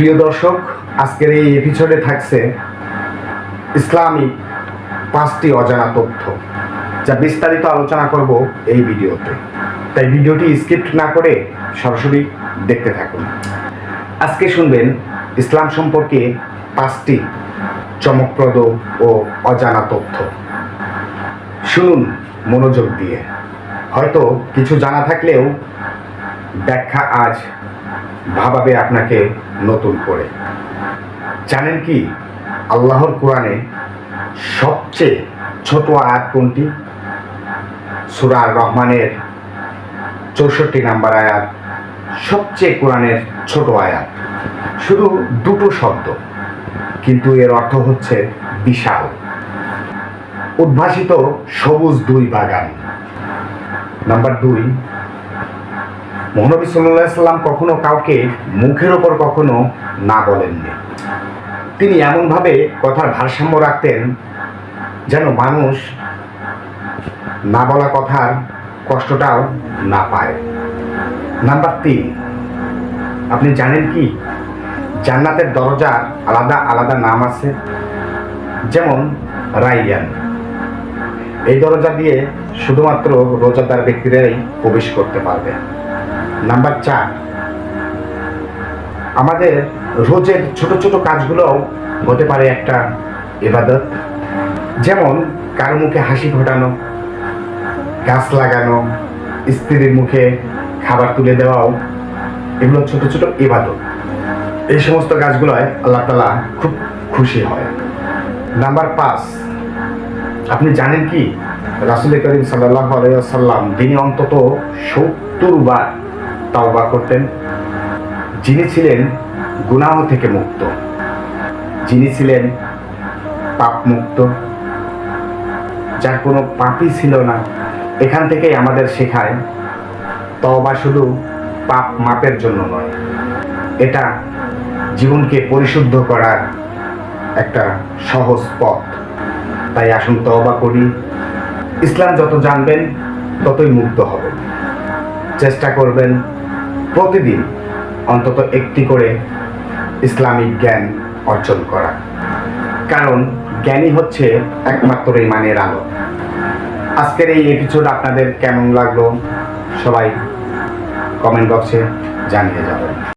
প্রিয় দর্শক, আজকের এই এপিসোডে থাকছে ইসলামিক পাঁচটি অজানা তথ্য যা বিস্তারিত আলোচনা করব এই ভিডিওতে। তাই ভিডিওটি স্ক্রিপ্ট না করে সরাসরি দেখতে থাকুন। আজকে শুনবেন ইসলাম সম্পর্কে পাঁচটি চমকপ্রদ ও অজানা তথ্য। শুনুন মনোযোগ দিয়ে। হয়তো কিছু জানা থাকলেও ব্যাখ্যা আজ ভাবাবে আপনাকে নতুন করে। জানেন কি? আল্লাহর কোরআনে সবচেয়ে ছোট আয়াত কোনটি? সুরার রহমানের চৌষট্টি নাম্বার আয়াত, সবচেয়ে কোরআনের ছোট আয়াত। শুধু দুটো শব্দ, কিন্তু এর অর্থ হচ্ছে বিশাল। উদ্ভাসিত সবুজ দুই বাগান। নাম্বার দুই মহানবী সাল্লাম কখনো কাউকে মুখের ওপর কখনো না বলেননি। তিনি এমনভাবে কথার ভারসাম্য রাখতেন যেন মানুষ না বলা কথার কষ্টটাও না পায়। নাম্বার তিন, আপনি জানেন কি? জান্নাতের দরজার আলাদা আলাদা নাম আছে, যেমন রাইয়ান। এই দরজা দিয়ে শুধুমাত্র রোজাদার ব্যক্তিরাই প্রবেশ করতে পারবে নাম্বার চার। আমাদের রোজের ছোট ছোট কাজগুলোও হতে পারে একটা ইবাদত। যেমন কারও মুখে হাসি ফোটানো, গাছ লাগানো, স্ত্রীর মুখে খাবার তুলে দেওয়াও এগুলো ছোট ছোট ইবাদত। এই সমস্ত কাজগুলোয় আল্লাহ তালা খুব খুশি হয়। নাম্বার পাঁচ, আপনি জানেন কি? রাসুল করিম সাল্লাহ আলাইসাল্লাম তিনি অন্তত সত্তর বার তাওবা করতেন। যিনি ছিলেন গুনাহ থেকে মুক্ত। যিনি ছিলেন পাপ মুক্ত। যার কোনো পাপই ছিল না। এখান থেকেই আমাদের শেখায়, তওবা শুধু পাপ মাপের জন্য নয়। এটা জীবনকে পরিশুদ্ধ করার একটা সহজ পথ। তাই আসুন তওবা করি। ইসলাম যত জানবেন, ততই মুক্ত হবেন চেষ্টা করবেন প্রতিদিন অন্তত একটি করে ইসলামিক জ্ঞান অর্জন করা। কারণ জ্ঞানই হচ্ছে একমাত্র এই মানের আলো। আজকের এই এপিসোড আপনাদের কেমন লাগল সবাই কমেন্ট বক্সে জানিয়ে যাবেন।